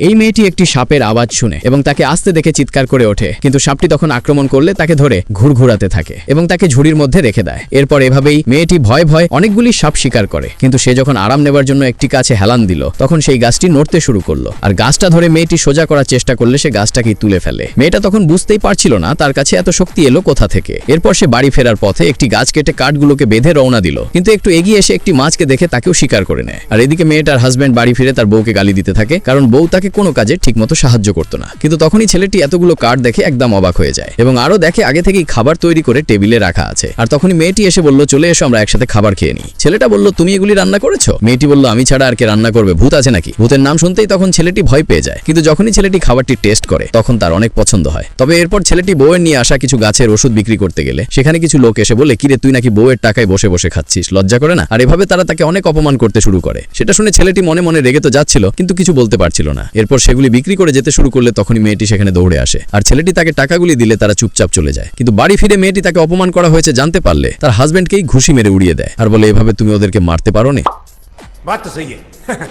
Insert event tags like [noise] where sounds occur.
এই মেয়েটি একটি সাপের আওয়াজ শুনে এবং তাকে আসতে দেখে চিৎকার করে ওঠে, কিন্তু সাপটি তখন আক্রমণ করলে তাকে ধরে ঘুরঘুরাতে থাকে এবং তাকে ঝুড়ির মধ্যে রেখে দেয়। এরপর এভাবেই মেয়েটি ভয় ভয় অনেকগুলি সাপ শিকার করে, কিন্তু সে যখন আরাম নেবার জন্য একটি কাছে হেলান দিল, তখন সেই গাছটি নড়তে শুরু করল। আর গাছটা ধরে মেয়েটি সোজা করার চেষ্টা করলে সে গাছটাকেই তুলে ফেলে। মেয়েটা তখন বুঝতেই পারছিল না তার কাছে এত শক্তি এলো কোথা থেকে। এরপর সে বাড়ি ফেরার পথে একটি গাছ কেটে কাঠগুলোকে বেঁধে রওনা দিল, কিন্তু একটু এগিয়ে এসে একটি মাছকে দেখে তাকেও শিকার করে নেয়। আর এদিকে মেয়েটার হাজব্যান্ড বাড়ি ফিরে তার বউকে গালি দিতে থাকে, কারণ বউ তাকে কোনো কাজে ঠিকমতো সাহায্য করতো না। কিন্তু তখনই ছেলেটি এতগুলো কাঠ দেখে একদম অবাক হয়ে যায় এবং আরও দেখে আগে থেকেই খাবার তৈরি করে টেবিলে রাখা আছে। আর তখনই মেয়েটি এসে বলল, চলে এসো, আমরা একসাথে খাবার খেয়ে নিই। ছেলেটা বলল, তুমি এগুলি রান্না করেছ? মেয়েটি বলল, আমি ছাড়া আর কে রান্না করবে, ভূত আছে নাকি? ভূতের নাম শুনতেই তখন ছেলেটি ভয় পেয়ে যায়। কিন্তু যখনই ছেলেটি খাবারটি টেস্ট করে, তখন তার অনেক পছন্দ হয়। তবে এরপর ছেলেটি বউয়ের নিয়ে আসা কিছু গাছের ওষুধ বিক্রি করতে গেলে, সেখানে কিছু লোক এসে বলে, কিরে, তুই নাকি বউয়ের টাকায় বসে বসে খাচ্ছিস, লজ্জা করে না? আর এভাবে তারা তাকে অনেক অপমান করতে শুরু করে। সেটা শুনে ছেলেটি মনে মনে রেগে তো যাচ্ছিল, কিন্তু কিছু বলতে পারছিল না। এরপর সেগুলি বিক্রি করে যেতে শুরু করলে তখনই মেয়েটি সেখানে দৌড়ে আসে। আর ছেলেটি তাকে টাকাগুলি দিলে তারা চুপচাপ চলে যায়। কিন্তু বাড়ি ফিরে মেয়েটি তাকে অপমান করা হয়েছে জানতে পারলে তার হাজব্যান্ডকেই ঘুষি মেরে উড়িয়ে দেয়। আর বলে, এভাবে তুমি ওদেরকে মারতে পারো না [laughs]